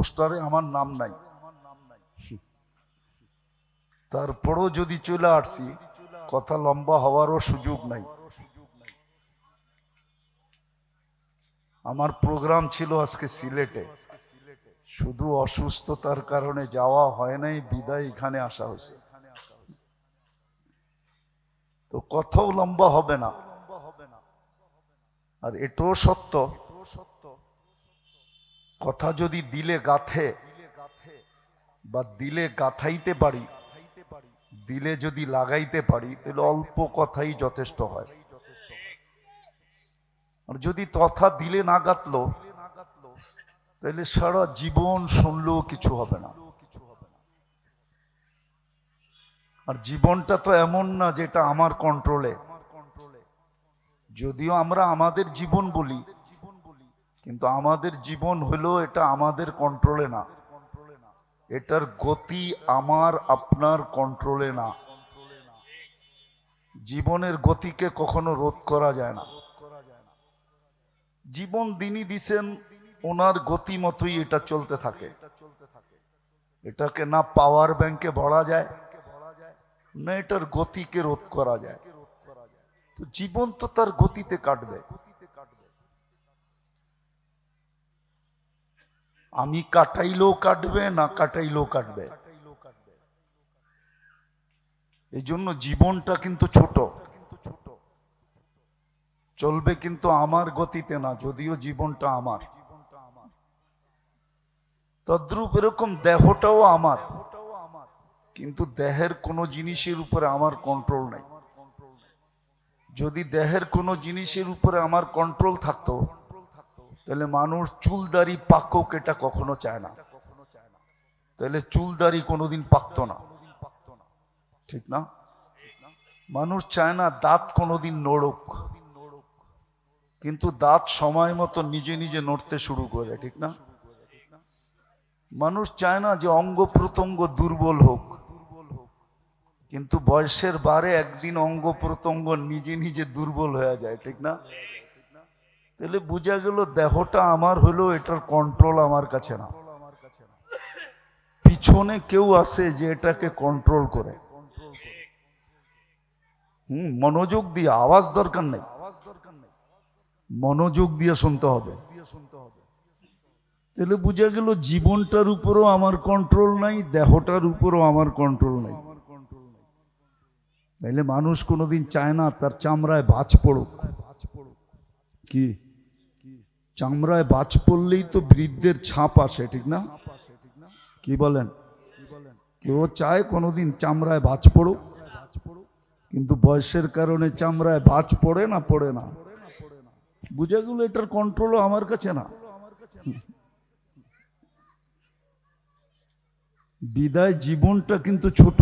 পোস্টারে আমার নাম নাই। তারপরও যদি চলে আসছি কথা লম্বা হওয়ারও সুযোগ নাই। আমার প্রোগ্রাম ছিল আজকে সিলেটে। শুধু অসুস্থতার কারণে যাওয়া হয় নাই, বিদায় এখানে আসা হয়েছে। তো কথাও লম্বা হবে না। আর এটাও সত্য কথা যদি দিলে গাথে বা দিলে গাথাইতে পারি, দিলে যদি লাগাইতে পারি, তাহলে অল্প কথাই যথেষ্ট হয়। আর যদি তথা দিলে না গাতলো তাহলে সারা জীবন শুনলেও কিছু হবে না। আর জীবনটা তো এমন না যেটা আমার কন্ট্রোলে যদিও আমরা আমাদের জীবন বলি কিন্তু আমাদের জীবন হলো এটা আমাদের কন্ট্রোলে না। এটার গতি আমার, আপনার কন্ট্রোলে না। জীবনের গতিকে কখনো রোধ করা যায় না। জীবন দিনই দিছেন, ওনার গতি মতোই এটা চলতে থাকে। এটাকে না পাওয়ার ব্যাংকে ভরা যায়, না এটার গতিকে রোধ করা যায়। তো জীবন তো তার গতিতে কাটবে। আমি কাটাইলেও কাটবে, না কাটাইলেও কাটবে। এই জন্য জীবনটা কিন্তু ছোট। চলবে কিন্তু আমার গতিতে না, যদিও জীবনটা আমার। তদ্রূপ এরকম দেহটাও আমার। কিন্তু দেহের কোনো জিনিসের উপরে আমার কন্ট্রোল নাই। যদি দেহের কোনো জিনিসের উপরে আমার কন্ট্রোল থাকতো তাহলে মানুষ চুলদারি পাকক এটা কখনো চায় না। তাহলে চুলদারি কোনোদিন পাকতো না। ঠিক না? মানুষ চায় না দাঁত কোনোদিন নড়ুক। কিন্তু দাঁত সময় মতো নিজে নিজে নড়তে শুরু করে ঠিক না? মানুষ চায় না যে অঙ্গ প্রত্যঙ্গ দুর্বল হোক। কিন্তু বয়সের বারে একদিন অঙ্গ প্রত্যঙ্গ নিজে নিজে দুর্বল হয়ে যায়, ঠিক না? তাহলে বোঝা গেল দেহটা আমার হলো এটার কন্ট্রোল আমার কাছে না। পিছনে কেউ আছে যে এটাকে কন্ট্রোল করে। হুম, মনোযোগ দিয়ে, আওয়াজ দরকার নেই। মনোযোগ দিয়ে শুনতে হবে। তাহলে বোঝা গেল জীবনটার উপরও আমার কন্ট্রোল নাই, দেহটার উপরও আমার কন্ট্রোল নাই। তাইলে মানুষ কোনোদিন চায় না তার চামড়ায় বাজ পড়ুক। কি? চামড়ায় বাজ পড়লেই তো বৃদ্ধের ছাপ আসে, ঠিক না? কি বলেন? কেউ চায় কোনোদিন চামড়ায় বাজ পড়ুক, কিন্তু বয়সের কারণে চামড়ায় বাজ পড়ে না পড়ে না। বুঝে গেল এটার কন্ট্রোলও আমার কাছে না। বিদায় জীবনটা কিন্তু ছোট।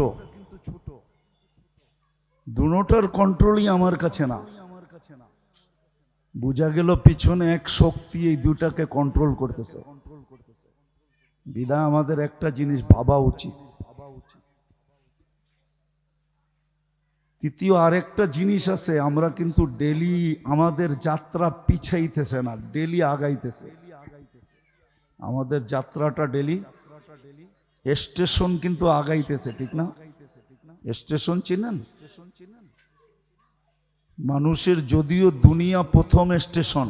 দুটার কন্ট্রোলই আমার কাছে না। বোঝা গেল পিছনে এক শক্তি এই দুটাকে কন্ট্রোল করতেছে। বিদায় আমাদের একটা জিনিস ভাবা উচিত। তৃতীয়, আরেকটা জিনিস আছে, আমরা কিন্তু ডেলি আমাদের যাত্রা পিছাইতেছে না, ডেলি আগাইতেছে। আমাদের যাত্রাটা ডেলি স্টেশন কিন্তু আগাইতেছে, ঠিক না? স্টেশন চিনেন? মানুষের যদিও দুনিয়া প্রথম স্টেশন,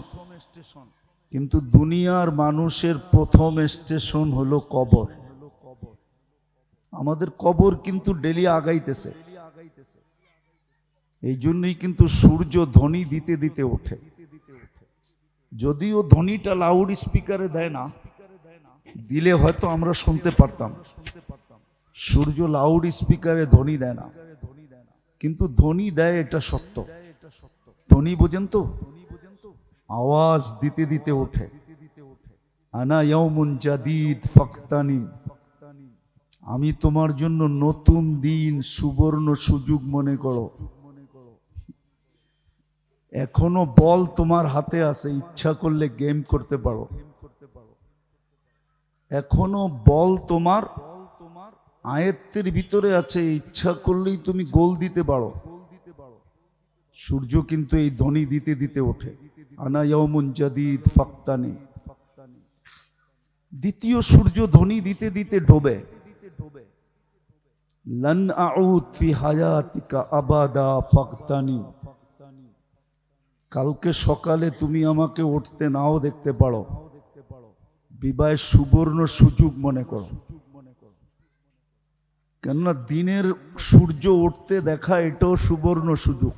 কিন্তু দুনিয়ার মানুষের প্রথম স্টেশন হলো কবর। আমাদের কবর কিন্তু ডেলি আগাইতেছে। এই জন্যই কিন্তু সূর্য ধ্বনি দিতে দিতে ওঠে। যদিও ধ্বনিটা লাউড স্পিকারে দেয় না, দিলে হয়তো আমরা শুনতে পারতাম। সূর্য লাউড স্পিকারে ধ্বনি দেয় না। কিন্তু ধ্বনি দেয় এটা সত্য। ধ্বনি বোঝেন তো আওয়াজ দিতে দিতে ওঠে। জাদিদ আমি তোমার জন্য নতুন দিন, সুবর্ণ সুযোগ মনে করো। এখনও বল তোমার হাতে আছে, ইচ্ছা করলে গেম করতে পারো। এখনও বল তোমার আয়ত্তের ভিতরে আছে, ইচ্ছা করলেই তুমি গোল দিতে পারো। সূর্য কিন্তু এই ধ্বনি দিতে দিতে ওঠে। আনা ইয়মুন জাদিদ দ্বিতীয় সূর্য ধ্বনি দিতে দিতে ডোবে। আবাদা কালকে সকালে তুমি আমাকে উঠতে নাও দেখতে পারো। বিবাহের সুবর্ণ সুযোগ মনে করো। কেননা দিনের সূর্য উঠতে দেখা এটাও সুবর্ণ সুযোগ।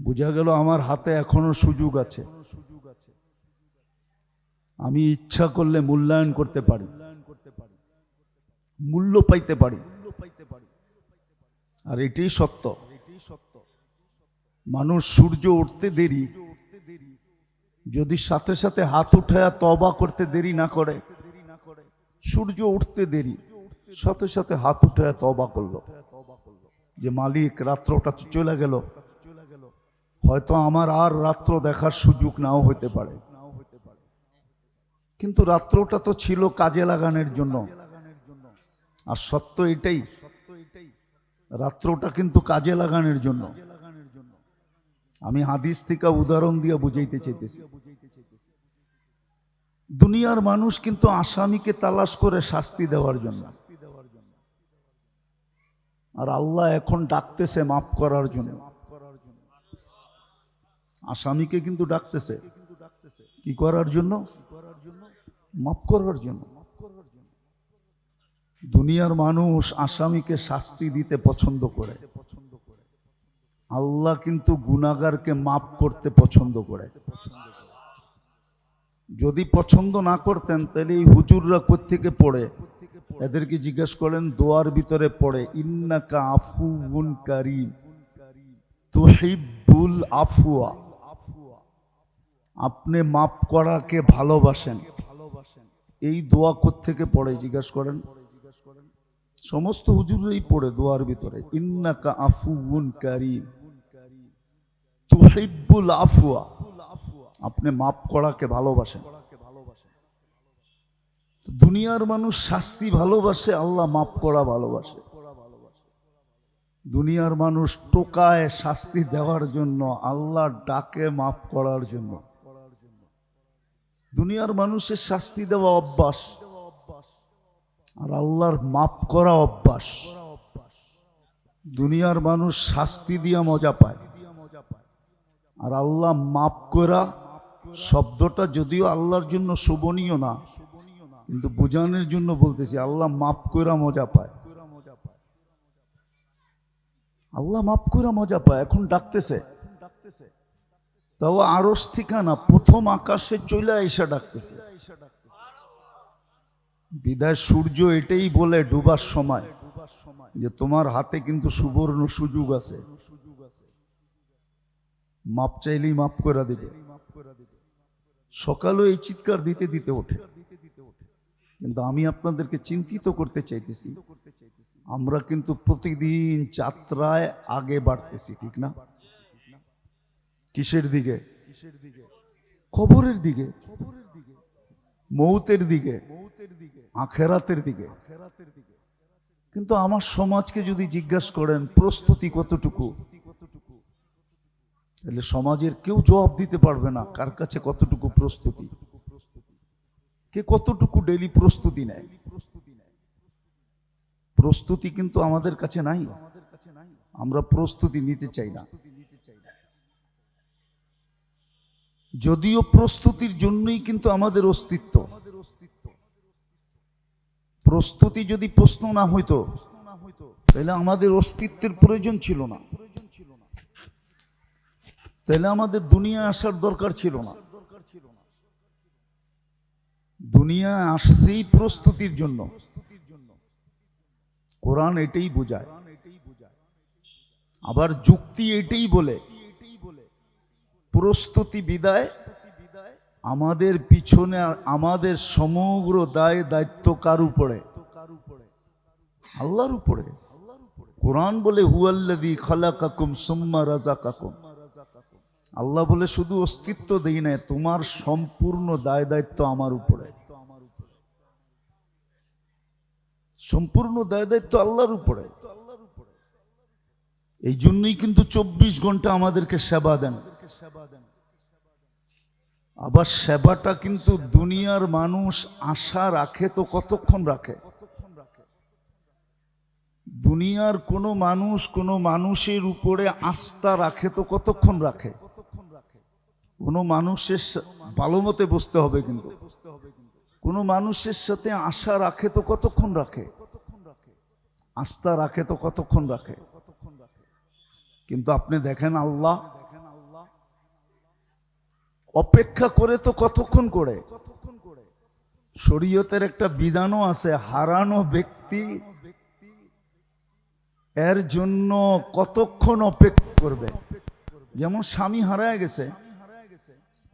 বোঝা গেল আমার হাতে এখনও সুযোগ আছে। আমি ইচ্ছা করলে মূল্যায়ন করতে পারি। মূল্য পাইতে পারি। আর এটাই সত্য। মানুষ সূর্য উঠতে দেরি, যদি সাথে সাথে হাত উঠায়া তবা করতে দেরি না করে, সূর্য উঠতে দেরি, সাথে সাথে হাত উঠায়া তবা করল। যে মালিক, রাত্রটা চলে গেল। হয়তো আমার আর রাত্র দেখার সুযোগ নাও হতে পারে। কিন্তু রাত্রটা তো ছিল কাজে লাগানোর জন্য। আর সত্য এটাই, রাত্রটা কিন্তু কাজে লাগানোর জন্য। আমি হাদিস থেকে উদাহরণ দিয়ে বুঝাইতে চাইতেছি। দুনিয়ার মানুষ কিন্তু আসামিকে তালাশ করে শাস্তি দেওয়ার জন্য। আর আল্লাহ এখন ডাকতেছে মাফ করার জন্য। আসামিকে কিন্তু ডাকতেছে। কি করার জন্য? মাফ করার জন্য। দুনিয়ার মানুষ আসামিকে শাস্তি দিতে পছন্দ করে। আল্লাহ কিন্তু গুনাগারকে মাফ করতে পছন্দ করে। যদি পছন্দ না করতেন, তাহলে এই হুজুররা কোথেকে পড়ে? এদেরকে জিজ্ঞেস করেন, দোয়ার ভিতরে পড়ে, ইন্নাকা আফুন কারিম, তুহিব্বুল আফুয়া আপনি মাফ করাকে ভালোবাসেন। ভালোবাসেন এই দোয়া কোথেকে পড়ে, জিজ্ঞাসা করেন? সমস্ত হুজুরই পড়ে দোয়ার ভিতরে। ইন্নাকা আফুন কারিম। তুহিব্বুল আফুয়া আপনি মাফ করাকে ভালোবাসেন। দুনিয়ার মানুষ শাস্তি ভালোবাসে, আল্লাহ মাফ করা ভালোবাসে। দুনিয়ার মানুষ টোকায় শাস্তি দেওয়ার জন্য, আল্লাহ ডাকে মাফ করার জন্য। দুনিয়ার মানুষের শাস্তি দেওয়া অভ্যাস আর আল্লাহর মাপ করা অভ্যাস। দুনিয়ার মানুষ শাস্তি দিয়া মজা পায়। আর আল্লাহ মাপ করা শব্দটা যদিও আল্লাহর জন্য শোভনীয় না, কিন্তু বোঝানোর জন্য বলতেছি, আল্লাহ মাপ করা মজা পায়। আল্লাহ মাপ করা মজা পায়। এখন ডাকতেছে তাও আরস ঠিকানা, প্রথম আকাশে চলে এসে ডাকতেছে। বিদায় সূর্য এটাই বলে ডুবার সময়, যে তোমার হাতে কিন্তু সুবর্ণ সুযোগ আছে। মাপ চাইলেই মাপ করে দিবে। সকালও এই চিৎকার দিতে দিতে ওঠে। কিন্তু আমি আপনাদেরকে চিন্তিত করতে চাইতেছি, আমরা কিন্তু প্রতিদিন যাত্রায় আগে বাড়তেছি, ঠিক না? কিসের দিকে? খবরের দিকে। মৌতের দিকে। আখেরাতের দিকে। কিন্তু আমার সমাজকে যদি জিজ্ঞাসা করেন, প্রস্তুতি কতটুকু? তাহলে সমাজের কেউ জবাব দিতে পারবে না, কার কাছে কতটুকু প্রস্তুতি? কে কতটুকু ডেলি প্রস্তুতি নেয়? প্রস্তুতি কিন্তু আমাদের কাছে নাই। আমরা প্রস্তুতি নিতে চাই না। যদিও প্রস্তুতির জন্যই কিন্তু আমাদের অস্তিত্ব। প্রস্তুতি যদি প্রশ্ন না হইতো, তাহলে আমাদের অস্তিত্বের প্রয়োজন ছিল না। তাহলে আমাদের দুনিয়া আসার দরকার ছিল না। দুনিয়া আসছেই প্রস্তুতির জন্য। কোরআন এটাই বোঝায়। আবার যুক্তি এটাই বলে প্রস্তুতি বিদায়, আমাদের পিছনে আমাদের সমগ্র দায় দায়িত্ব কার উপরে? আল্লাহর উপরে। কোরআন বলে হুয়াল্লাদি খালাকাকুম সুম্মা রাজাকাকুম আল্লাহ বলে, শুধু অস্তিত্ব দেই না তোমার সম্পূর্ণ দায় দায়িত্ব আমার উপরে। সম্পূর্ণ দায় দায়িত্ব আল্লাহর উপরে। এই জন্যই কিন্তু চব্বিশ ঘণ্টা আমাদেরকে সেবা দেন। আবার সেবাটা কিন্তু দুনিয়ার মানুষ আশা রাখে তো কতক্ষণ রাখে? দুনিয়ার কোনো মানুষ কোনো মানুষের উপরে আস্থা রাখে তো কতক্ষণ রাখে? কোনো মানুষের ভালো মতে বসতে হবে কিন্তু। কোনো মানুষের সাথে আশা রাখে তো কতক্ষণ রাখে? আস্থা রাখে তো কতক্ষণ রাখে? কিন্তু আপনি দেখেন আল্লাহ অপেক্ষা করে তো কতক্ষণ করে? শরীয়তের একটা বিধানও আছে, হারানো ব্যক্তি এর জন্য কতক্ষণ অপেক্ষা করবে? যেমন স্বামী হারায় গেছে,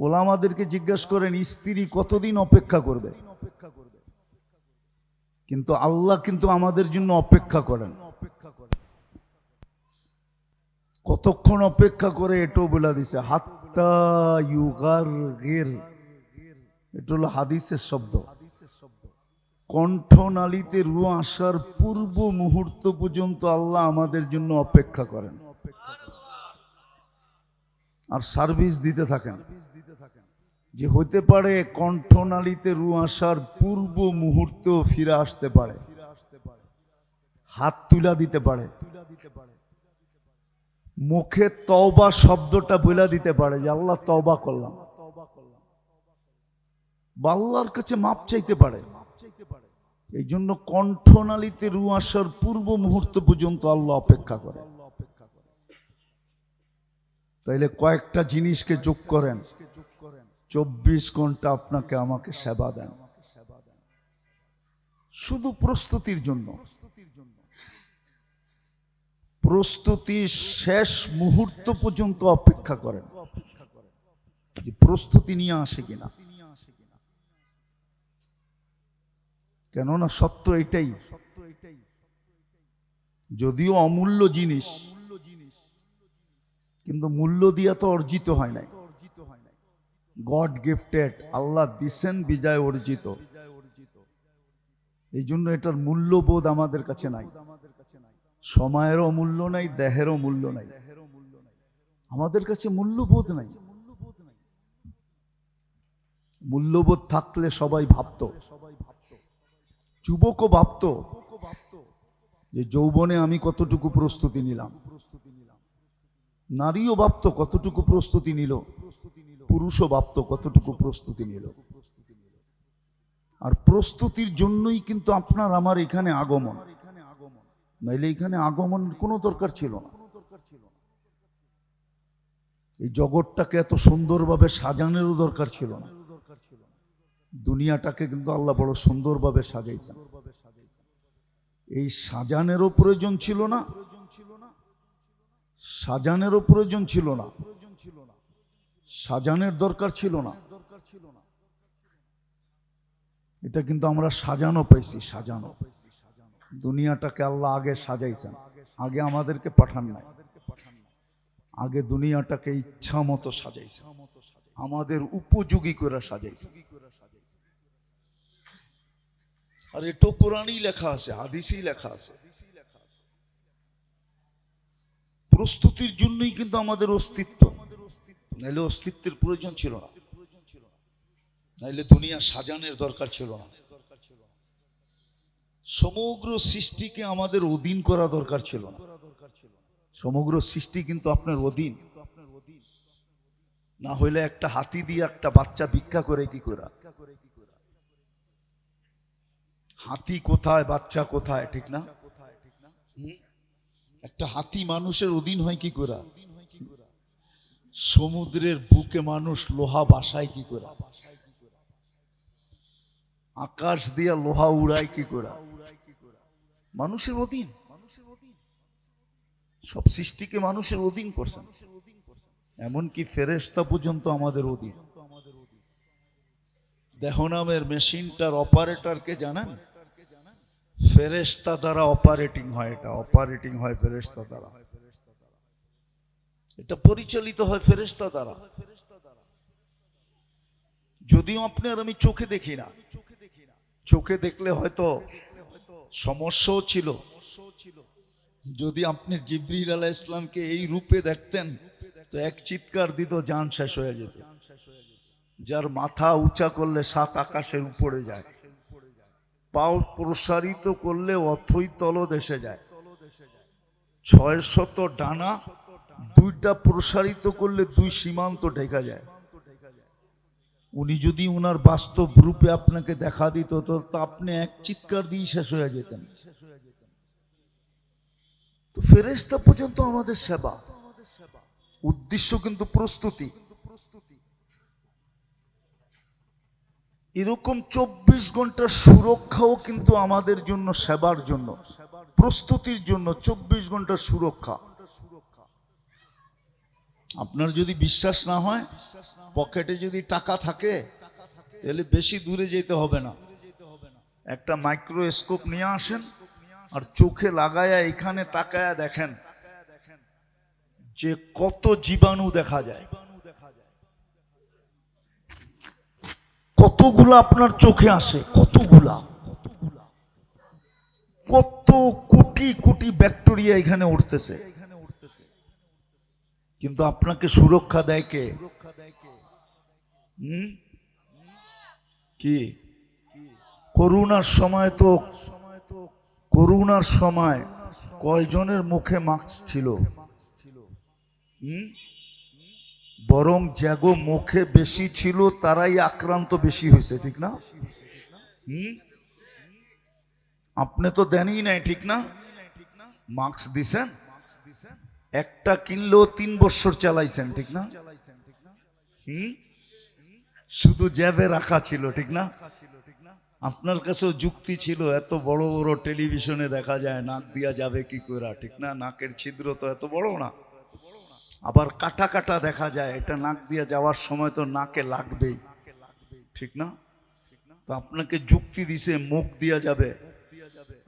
ওলামাদেরকে জিজ্ঞাসা করেন, স্ত্রী কতদিন অপেক্ষা করবে? কিন্তু আল্লাহ কিন্তু আমাদের জন্য অপেক্ষা করেন। কতক্ষণ অপেক্ষা করে এটাও বলে দিছে হাত্তা ইউগার হলো হাদিসের শব্দ। কণ্ঠনালীতে রু আসার পূর্ব মুহূর্ত পর্যন্ত আল্লাহ আমাদের জন্য অপেক্ষা করেন। আর সার্ভিস দিতে থাকেন। যে হতে পারে কণ্ঠনালীতে রু আসার পূর্ব মুহূর্ত ফিরে আসতে পারে। হাত তুলা দিতে পারে। মুখে তওবা শব্দটা বলে দিতে পারে যে আল্লাহ তওবা করলাম। বা আল্লাহর কাছে মাপ চাইতে পারে। এই জন্য কণ্ঠনালীতে রু আসার পূর্ব মুহূর্ত পর্যন্ত আল্লাহ অপেক্ষা করে। তাইলে কয়েকটা জিনিসকে যোগ করেন। চব্বিশ ঘণ্টা আপনাকে আমাকে সেবা দেন। শুধু প্রস্তুতির জন্য। প্রস্তুতি শেষ মুহূর্ত পর্যন্ত অপেক্ষা করেন। প্রস্তুতি নিয়ে আসে কিনা। কেননা সত্য এটাই। যদিও অমূল্য জিনিস, কিন্তু মূল্য দিয়া তো অর্জিত হয় নাই। গড গিফটেড, আল্লাহ দিছেন বিজয় অর্জিত। এই জন্য এটার মূল্যবোধ আমাদের কাছে নাই। সময়েরও মূল্য নাই, দেহেরও মূল্য নাই। আমাদের কাছে মূল্যবোধ নাই। মূল্যবোধ থাকলে সবাই ভাবতো। যুবকও ভাবতো যে যৌবনে আমি কতটুকু প্রস্তুতি নিলাম। নারীও ভাবতো কতটুকু প্রস্তুতি নিল। পুরুষও ভাবতো কতটুকু প্রস্তুতি নিল। আর প্রস্তুতির জন্যই কিন্তু আপনার আমার এখানে আগমন। নাইলে এখানে আগমনের কোনো দরকার ছিল না। এই জগৎটাকে এত সুন্দরভাবে সাজানোরও দরকার ছিল না। দুনিয়াটাকে কিন্তু আল্লাহ বড় সুন্দরভাবে সাজাইছেন। এই সাজানেরও প্রয়োজন ছিল না, সাজানেরও প্রয়োজন ছিল না, সাজানের দরকার ছিল না। এটা কিন্তু আমরা সাজানো পাইছি, সাজানো। দুনিয়াটাকে আল্লাহ আগে সাজাইছেন। আগে আমাদেরকে পাঠান নাই। আগে দুনিয়াটাকে ইচ্ছা মতো সাজাইছেন। আমাদের উপযোগী করে সাজাইছেন। আর এটাও কোরআনই লেখা আছে, হাদিসেই লেখা আছে। প্রস্তুতির জন্যই কিন্তু আমাদের অস্তিত্ব। নাইলে অস্তিত্বের প্রয়োজন ছিল না। নাইলে দুনিয়া সাজানের দরকার ছিল না। সমগ্র সৃষ্টিকে আমাদের অধীন করা দরকার ছিল না। সমগ্র সৃষ্টি কিন্তু আপনার অধীন। না হইলে একটা হাতি দিয়ে একটা বাচ্চা ভিক্ষা করে কি করে? হাতি কোথায়, বাচ্চা কোথায়, ঠিক না? একটা হাতি মানুষের অধীন হয় কি করে? সমুদ্রের বুকে মানুষ লোহা বাসায় কি করে? আকাশ দিয়া লোহা উড়ায় কি করে? মানুষের অধীন। মানুষের অধীন সব সৃষ্টিকে মানুষের অধীন করছেন। এমনকি ফেরেস্তা পর্যন্ত আমাদের অধীন। দেহ নামের মেশিনটার অপারেটরকে জানেন? ফেরেস্তা দ্বারা অপারেটিং হয় এটা। অপারেটিং হয় ফেরেস্তা দ্বারা। এটা পরিচালিত হয় ফেরেস্তা দ্বারা। যদিও আপনি আর আমি চোখে দেখি না। চোখে দেখলে হয়তো সমস্যাও ছিল। যদি আপনি জিবরিল আলাহ ইসলামকে এই রূপে দেখতেন, তো এক চিৎকার দিত যান শেষ হয়ে যেত। যার মাথা উঁচা করলে সাত আকাশের উপরে যায়। পাও প্রসারিত করলে অথই তলদেশে যায়। ছয় শত ডানা দুইটা প্রসারিত করলে দুই সীমান্ত ঢেকা যায়। উনি যদি ওনার বাস্তব রূপে আপনাকে দেখা দিত, তো আপনি এক চিৎকার দিয়ে শেষ হয়ে যেতেন। তো ফেরেস্তা পর্যন্ত আমাদের সেবা। উদ্দেশ্য কিন্তু প্রস্তুতি। এরকম চব্বিশ ঘণ্টার সুরক্ষাও কিন্তু আমাদের জন্য সেবার জন্য, প্রস্তুতির জন্য চব্বিশ ঘণ্টার সুরক্ষা। আপনার যদি বিশ্বাস না হয়, পকেটে যদি টাকা থাকে, তাহলে বেশি দূরে যেতে হবে না। একটা মাইক্রোস্কোপ নিয়ে আসেন আর চোখে লাগায়া এখানে তাকায়া দেখেন যে কত জীবাণু দেখা যায়। কতগুলা আপনার চোখে আসে, কতগুলা? কত কোটি কোটি ব্যাকটেরিয়া এখানে উঠতেছে। কিন্তু আপনাকে সুরক্ষা দেয় কে? হুম? কি? করোনার সময় তো করোনার সময় কয়জনের মুখে মাস্ক ছিল? বরং জ্যাগো মুখে বেশি ছিল, তারাই আক্রান্ত বেশি হয়েছে, ঠিক না? হুম? আপনি তো দেনই নাই, ঠিক না? মাস্ক দিছেন? একটা কিনলেও তিন বছর চালাইছেন, ঠিক না? শুধু জ্যাবে রাখা ছিল, ঠিক না? আপনার কাছেও যুক্তি ছিল, এত বড় বড় টেলিভিশনে দেখা যায়, নাক দিয়া যাবে কি করে ঠিক না? নাকের ছিদ্র তো এত বড় না। আবার কাটা কাটা দেখা যায়, এটা নাক দিয়ে যাওয়ার সময় তো নাকে লাগবেই, ঠিক না? তো আপনাকে যুক্তি দিছে, মুখ দিয়া যাবে।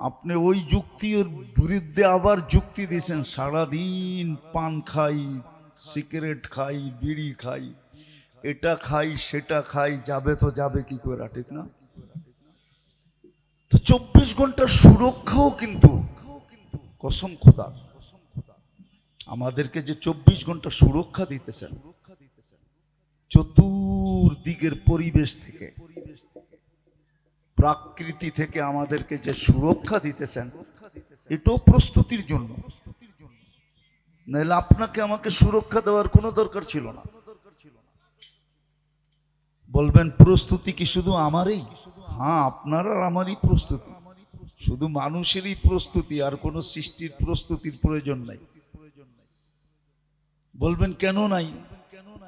আপনি ওই যুক্তির বিরুদ্ধে আবার যুক্তি দিয়েছেন, সারাদিন পান খাই, সিগারেট খাই, বিড়ি খাই, এটা খাই, সেটা খাই, যাবে তো যাবে কি করে ঠিক না? তো চব্বিশ ঘণ্টার সুরক্ষাও কিন্তু কসম খোদা আমাদেরকে যে চব্বিশ ঘণ্টা সুরক্ষা দিতেছেন, চতুর্দিকের পরিবেশ থেকে প্রাকৃতি থেকে আমাদেরকে যে সুরক্ষা দিতেছেন, এটাও প্রস্তুতির জন্য। নাহলে আপনাকে আমাকে সুরক্ষা দেওয়ার কোনো দরকার ছিল না। বলবেন, প্রস্তুতি কি শুধু আমারই? হ্যাঁ আপনার আর আমারই প্রস্তুতি। শুধু মানুষেরই প্রস্তুতি, আর কোনো সৃষ্টির প্রস্তুতির প্রয়োজন নাই। বলবেন, কেন নাই?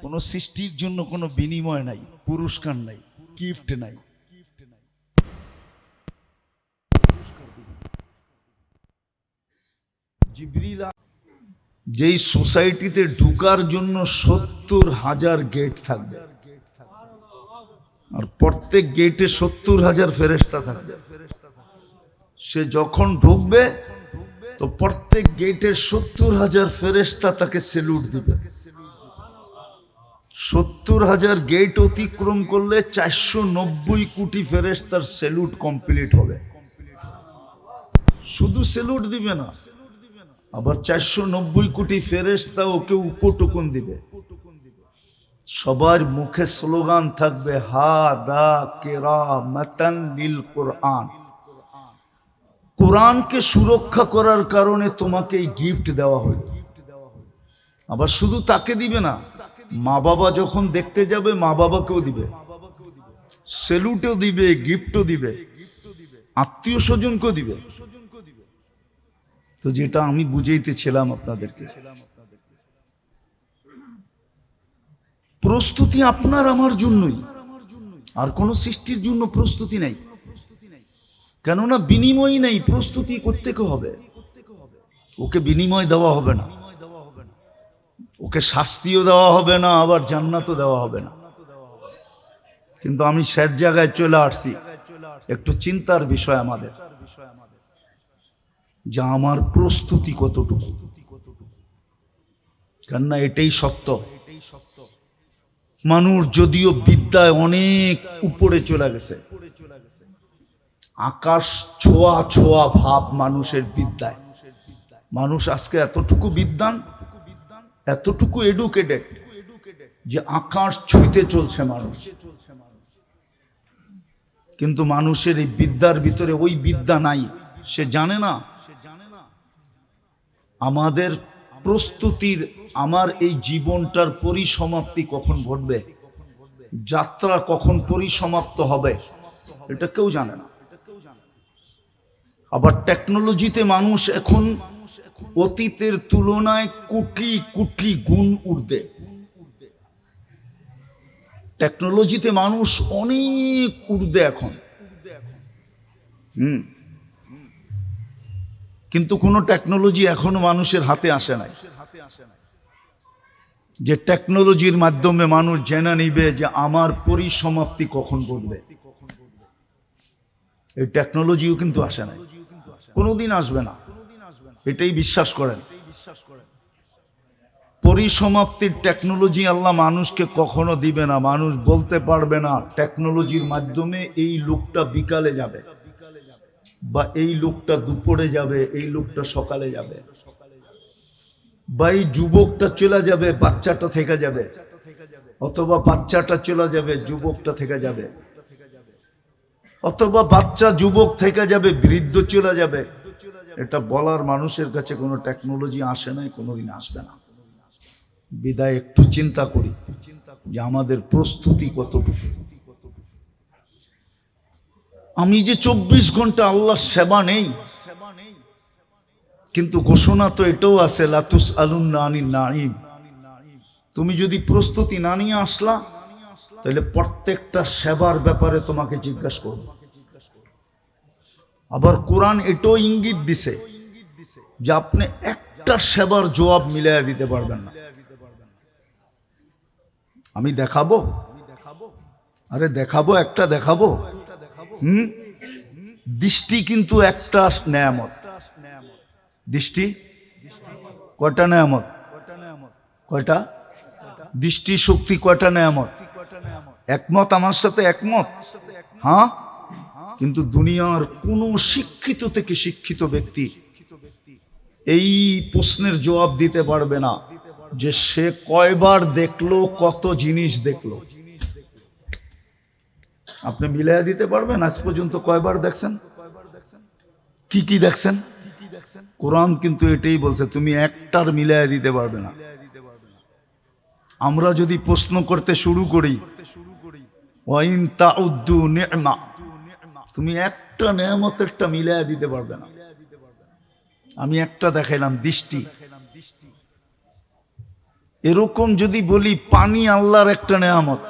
কোনো সৃষ্টির জন্য কোনো বিনিময় নাই, পুরস্কার নাই গিফট নাই। যেই সোসাইটিতে ঢুকার জন্য সত্তর হাজার গেট থাকবে। আর প্রত্যেক গেটে সত্তর হাজার ফেরেস্তা থাকবে। সে যখন ঢুকবে, তো প্রত্যেক গেটের সত্তর হাজার ফেরেস্তা তাকে সেলুট দিবে। সত্তর হাজার গেট অতিক্রম করলে চারশো নব্বই কোটি ফেরেস্তার সেলুট কমপ্লিট হবে। শুধু সেলুট দিবে না আবার চারশো নব্বই কোটি ফেরেস্তা ওকে উপটুকুন দিবে। সবার মুখে স্লোগান থাকবে, হা দা কেরা মাতান লিল কোরআন। কোরআনকে সুরক্ষা করার কারণে তোমাকে এই গিফট দেওয়া হলো। আবার শুধু তাকে দিবে না, মা বাবা যখন দেখতে যাবে, মা বাবাকেও দিবে। সেলুটও দিবে, গিফটও দিবে। আত্মীয় স্বজনকেও দিবে। তো যেটা আমি বুঝাইতেছিলাম আপনাদেরকে। প্রস্তুতি আপনার আমার জন্যই। আর কোন সৃষ্টির জন্য প্রস্তুতি নাই। কেননা বিনিময় নেই, প্রস্তুতি করতে হবে? ওকে বিনিময় দেওয়া হবে না। ওকে শাস্তিও দেওয়া হবে না, আবার জান্নাতও দেওয়া হবে না। কিন্তু আমি শেষ জায়গায় চলে আসছি। একটু চিন্তার বিষয় আমাদের। যা আমার প্রস্তুতি কতটুকু? কেননা এটাই সত্য। মানুষ যদিও বিদ্যায় অনেক উপরে চলে গেছে, আকাশ ছোঁয়া ছোঁয়া ভাব মানুষের বিদ্যায়। মানুষ আজকে এতটুকু বিদ্যান, এতটুকু এডুকেটেড যে আকাশ ছুঁইতে চলছে মানুষ। কিন্তু মানুষের এই বিদ্যার ভিতরে ওই বিদ্যা নাই, সে জানে না আমাদের প্রস্তুতির, আমার এই জীবনটার পরিসমাপ্তি কখন ঘটবে? যাত্রা কখন পরিসমাপ্ত হবে? এটা কেউ জানে না। আবার টেকনোলজিতে মানুষ এখন অতীতের তুলনায় কোটি কোটি গুণ উঠবে টেকনোলজিতে মানুষ অনেক উঠবে এখন। হুম। কিন্তু কোনো টেকনোলজি এখনও মানুষের হাতে আসে নাই। যে টেকনোলজির মাধ্যমে মানুষ জেনে নিবে যে আমার পরিসমাপ্তি কখন ঘটবে। এই টেকনোলজিও কিন্তু আসে নাই। কোনোদিন আসবে না। এটাই বিশ্বাস করেন। পরিসমাপ্তির টেকনোলজি আল্লাহ মানুষকে কখনো দিবে না। মানুষ বলতে পারবে না টেকনোলজির মাধ্যমে এই লোকটা বিকালে যাবে। বা এই লোকটা দুপুরে যাবে, এই লোকটা সকালে যাবে। বা এই যুবকটা চলে যাবে, বাচ্চাটা থেকে যাবে। অথবা বাচ্চাটা চলে যাবে, যুবকটা থেকে যাবে। অথবা বাচ্চা, যুবক থেকে যাবে, বৃদ্ধ চলে যাবে। এটা বলার মানুষের কাছে কোনো টেকনোলজি আসে নাই, কোনোদিন আসবে না। বিদায়, একটু চিন্তা করি যে আমাদের প্রস্তুতি কতটুকু? আমি যে চব্বিশ ঘণ্টা আল্লাহ সেবা নেই, কিন্তু ঘোষণা তো এটাও আছে, লাতুস আলুন নানি নাইম তুমি যদি প্রস্তুতি না নিয়ে আসলা, তাহলে প্রত্যেকটা সেবার ব্যাপারে তোমাকে জিজ্ঞাসা করব। আবার কোরআন এটাও ইঙ্গিত দিছে যে আপনি একটা সেবার জবাব মিলাই দিতে পারবেন না। আমি দেখাবো? আরে দেখাবো, একটা দেখাবো? দৃষ্টি কিন্তু একটা নেয়ামত। দৃষ্টি? কয়টা নেয়ামত? কয়টা? দৃষ্টি, শক্তি কয়টা নেয়ামত? একমত, আমার সাথে একমত? হ্যাঁ? কিন্তু দুনিয়ার কোন শিক্ষিত থেকে শিক্ষিত ব্যক্তি এই প্রশ্নের জবাব দিতে পারবে না যে সে কয়বার দেখল, কত জিনিস দেখল। আপনি মিলাই দিতে পারবেন? আজ পর্যন্ত কয়বার দেখছেন? কি কি দেখছেন? কোরআন কিন্তু এটাই বলছে, তুমি একটার মিলাই দিতে পারবে না। আমরা যদি প্রশ্ন করতে শুরু করি, ওয়াইন তাউদ্দু নি'মা, তুমি একটা নেয়ামতেরটা মিলাই দিতে পারবে না। আমি একটা দেখাইলাম দৃষ্টি। এরকম যদি বলি, পানি আল্লাহর একটা নেয়ামত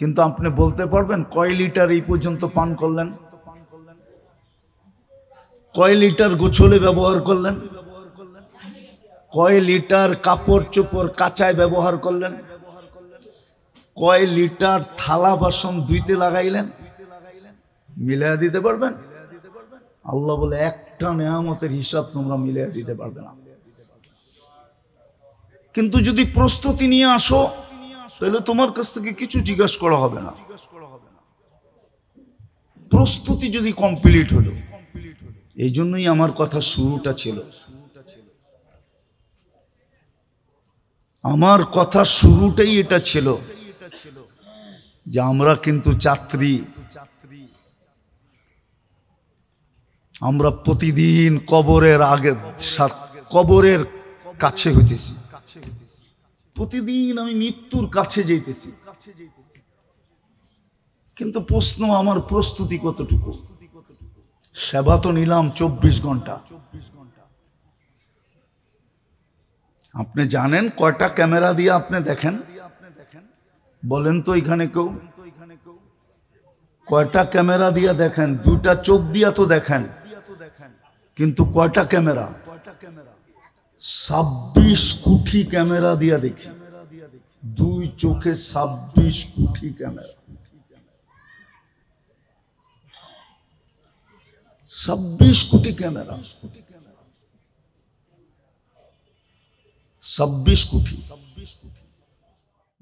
কিন্তু আপনি বলতে পারবেন কয় লিটার এই পর্যন্ত পান করলেন? কয় লিটার গোছলে ব্যবহার করলেন? কয় লিটার কাপড় চোপড় কাঁচায় ব্যবহার করলেন? কয় লিটার থালা বাসন ধুইতে লাগাইলেন? মিলিয়ে দিতে পারবেন? আল্লাহ বলে, একটা নেয়ামতের হিসাব তোমরা মিলিয়ে দিতে পারবে না। কিন্তু যদি প্রস্তুতি নিয়ে আসো তাহলে তোমার কাছ থেকে কিছু জিজ্ঞাসা করা হবে না। প্রস্তুতি যদি কমপ্লিট হলো, এই জন্যই আমার কথা শুরুটা ছিল। আমার কথা শুরুটাই এটা ছিল যে আমরা কিন্তু যাত্রী আমরা প্রতিদিন কবরের আগে কবরের কাছে হইতেছি। প্রতিদিন আমি মৃত্যুর কাছে যাইতেছি কিন্তু প্রশ্ন আমার প্রস্তুতি কতটুকু? সেবা তো নিলাম চব্বিশ ঘণ্টা। আপনি জানেন কয়টা ক্যামেরা দিয়ে আপনি দেখেন? বলেন তো এখানে কেউ। কয়টা ক্যামেরা দিয়ে দেখেন? দুইটা চোখ দিয়া তো দেখেন। কিন্তু কয়টা ক্যামেরা কয়টা ক্যামেরা? ছাব্বিশ কোটি ক্যামেরা দিয়া দেখি। দুই চোখে ছাব্বিশ কোটি ক্যামেরা। ছাব্বিশ কোটি ক্যামেরা। ছাব্বিশ কোটি